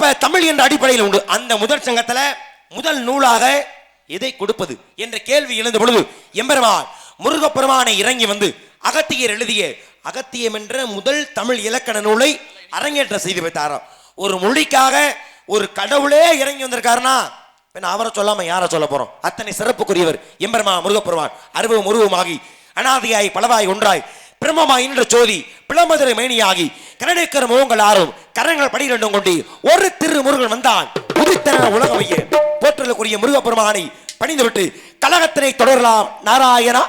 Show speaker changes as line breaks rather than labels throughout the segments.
அப்ப தமிழ் என்ற அடிப்படையில் உண்டு. அந்த முதல் சங்கத்துல முதல் நூலாக எதை கொடுப்பது என்ற கேள்வி எழுந்த பொழுது எம்பெருமான் முருகப்பெருமானை இறங்கி வந்து அகத்தியர் எழுதிய அகத்தியம் என்ற முதல் தமிழ் இலக்கண நூலை அரங்கேற்றம் செய்து வைத்தாராம். ஒரு மொழிக்காக ஒரு கடவுளே இறங்கி வந்திருக்காருனா பின்ன அவரை சொல்லாம யாரை சொல்ல போறோம்? அத்தனை சிறப்புக்குரியவர் எம்பெருமா முருகப்பெருமான் அருவம் உருவமாகி அனாதியாய் பலவாய் ஒன்றாய் பிரம்மமாய் என்ற சோதி பிளமதுரை மேனியாகி கரடேக்கர் முகங்கள் ஆறும் கரங்கள் பனிரெண்டும் கொண்டு ஒரு திரு முருகன் வந்தான். புதுத்தன உலகமைய. போற்றலுக்குரிய முருகப்பெருமானை பணிந்துவிட்டு கழகத்தினை தொடரலாம். நாராயணா.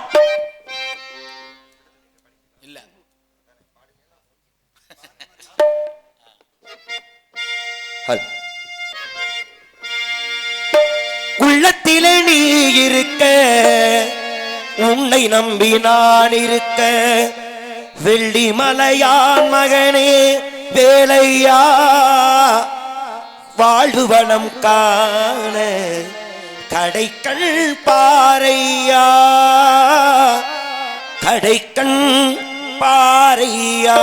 உள்ளத்திலே நீ இருக்க. உன்னை நம்பி நான் இருக்க. வெள்ளி மலையான் மகனே வேலையா? வாழ்வனம் காண கடைக்கண் பாறையா? கடைக்கண் பாறையா?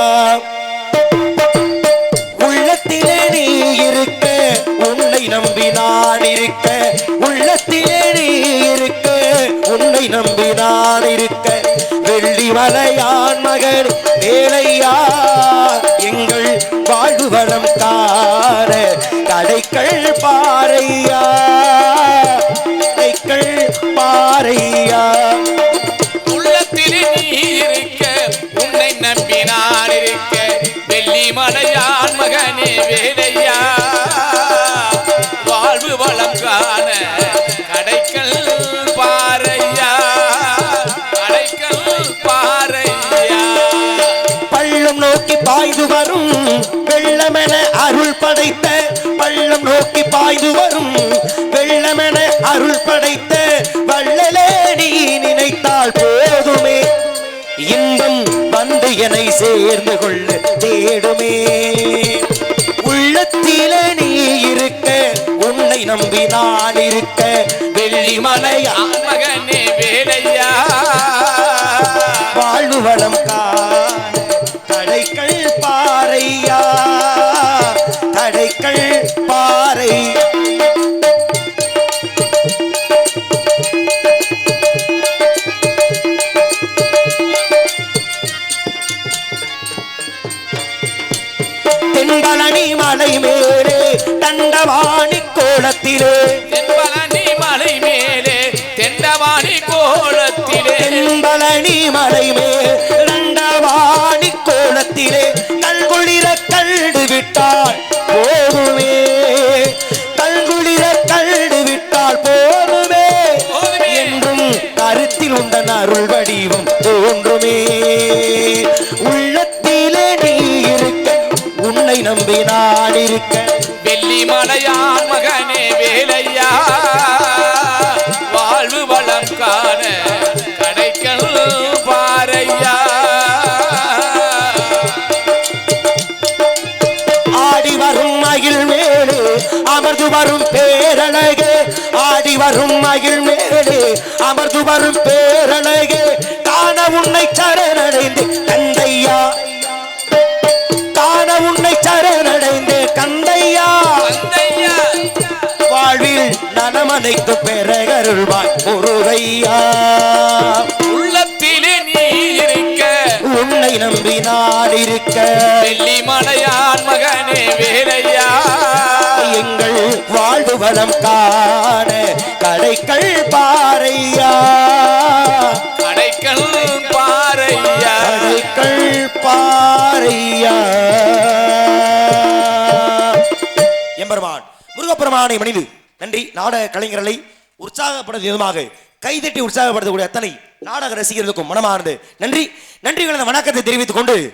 வலையான் மலையான் மகன் வேலையா? எங்கள் வாழ்வு வளம் கார கடைக்கள் பாறையா? கடைக்கள் பாறையா? படைத்த பள்ளம் நோக்கி பாய்ந்து வரும். வெள்ளமென அருள் படைத்த வள்ளலே நீ நினைத்தால் போதுமே. இன்பம் வந்து என்னை சேர்ந்து கொள்ள தேடுமே. உள்ளத்திலே நீ இருக்க உன்னை நம்பி நான் இருக்க. வெள்ளி மலையா
ஆண் மகனே வேலையா?
வாழ்வு வளம் கடைக்கள் பாறை. தென்பழனி மலை மேலே தண்டவாணி கோலத்திலே.
தென்பழனி மலை மேலே தெண்டவாணி கோலத்திலே.
தென்பழனி மலை மேல் நம்பி நான் இருக்க
வெள்ளி மலையான் மகனே வேலையா? வாழ்வு வளம் காண கடைக்கல் பாறையா?
ஆடி வரும் மகிழ் மேலே அமர்ந்து வரும் பேரழகே. ஆடி வரும் மகிழ் மேலே அமர்ந்து வரும் பேரழகே. காண உன்னை சரணடைந்து கந்தையா நலமனைத்து பெறகருள்வாய் முருகையா.
உள்ளத்திலே நீ இருக்க.
உன்னை நம்பி நான் இருக்க.
வெள்ளி மலையான் மகனே வேலையா.
எங்கள் வாழ்வு வளம் காண கடைக்கள் பாறையா.
கடைக்கல் பாறையா.
கடைக்கள் பாறையா. எம்பெருமான் முருகப்பெருமானை மனிது நன்றி. நாடக கலைஞர்களை உற்சாகப்படுத்தும் விதமாக கைதட்டி உற்சாகப்படுத்தக்கூடிய அத்தனை நாடக ரசிகர்களுக்கும் மனமார்ந்து நன்றி. நன்றி வணக்கத்தை தெரிவித்துக் கொண்டு